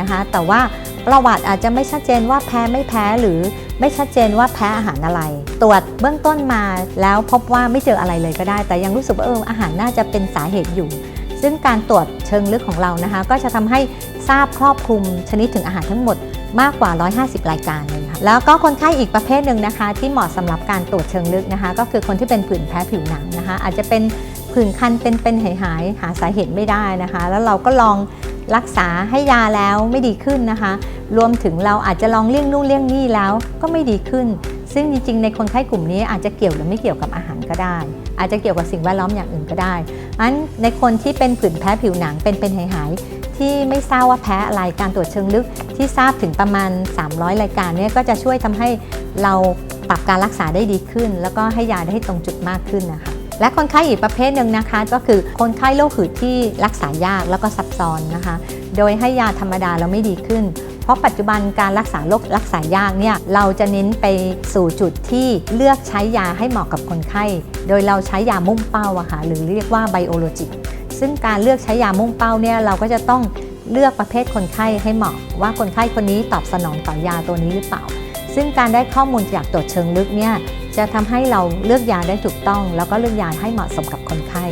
นะคะ แต่ว่าประวัติอาจจะไม่ชัดเจนว่าแพ้ไม่แพ้หรือไม่ชัดเจนว่าแพ้อาหารอะไร ตรวจเบื้องต้นมาแล้วพบว่าไม่เจออะไรเลยก็ได้ แต่ยังรู้สึกว่าเอออาหารน่าจะเป็นสาเหตุอยู่ ซึ่งการตรวจเชิงลึกของเรานะคะ ก็จะทำให้ทราบครอบคลุมชนิดถึงอาหารทั้งหมดมากกว่า 150 รายการเลยค่ะแล้วก็คนไข้อีกประเภทหนึ่งนะคะ ที่เหมาะสำหรับการตรวจเชิงลึกนะคะ ก็คือคนที่เป็นผื่นแพ้ผิวหนังนะคะ อาจจะเป็น ผื่นคันเป็นเป็นหายหายๆหาสาเหตุไม่ได้นะคะ แล้วเราก็ลองรักษาให้ยาแล้วไม่ดีขึ้นนะคะ รวมถึงเราอาจจะลองเลี่ยงนู่นเลี่ยงนี่แล้วก็ไม่ดีขึ้น ซึ่งจริงๆ ในคนไข้กลุ่มนี้อาจจะเกี่ยวหรือไม่เกี่ยวกับอาหารก็ได้ อาจจะเกี่ยวกับสิ่งแวดล้อมอย่างอื่นก็ได้อันในคนที่เป็นผื่นแพ้ผิวหนังเป็นเป็นหายหายๆที่ไม่ทราบว่าแพ้อะไรการตรวจเชิงลึกที่ทราบถึงประมาณ 300 รายการเนี่ยก็จะช่วยทำให้เราปรับการรักษาได้ดีขึ้น แล้วก็ให้ยาได้ตรงจุดมากขึ้นนะคะ และคนไข้อีกประเภทหนึ่งนะคะ ก็คือคนไข้โรคหืดที่รักษายากแล้วก็ซับซ้อนนะคะ โดยให้ยาธรรมดาแล้วไม่ดีขึ้น เพราะปัจจุบันการรักษาโรครักษายากเนี่ยเราจะเน้นไปสู่จุดที่เลือกใช้ยาให้เหมาะกับคนไข้ โดยเราใช้ยามุ่งเป้าอะค่ะหรือเรียกว่าไบโอโลจิกซึ่งการเลือกใช้ยามุ่งเป้าเนี่ยเราก็จะต้องเลือกประเภทคนไข้ให้เหมาะ ว่าคนไข้คนนี้ตอบสนองต่อยาตัวนี้หรือเปล่า ซึ่งการได้ข้อมูลจากตรวจเชิงลึกเนี่ย จะทำให้เราเลือกยาได้ถูกต้องแล้วก็เลือกยาให้เหมาะสมกับคนไข้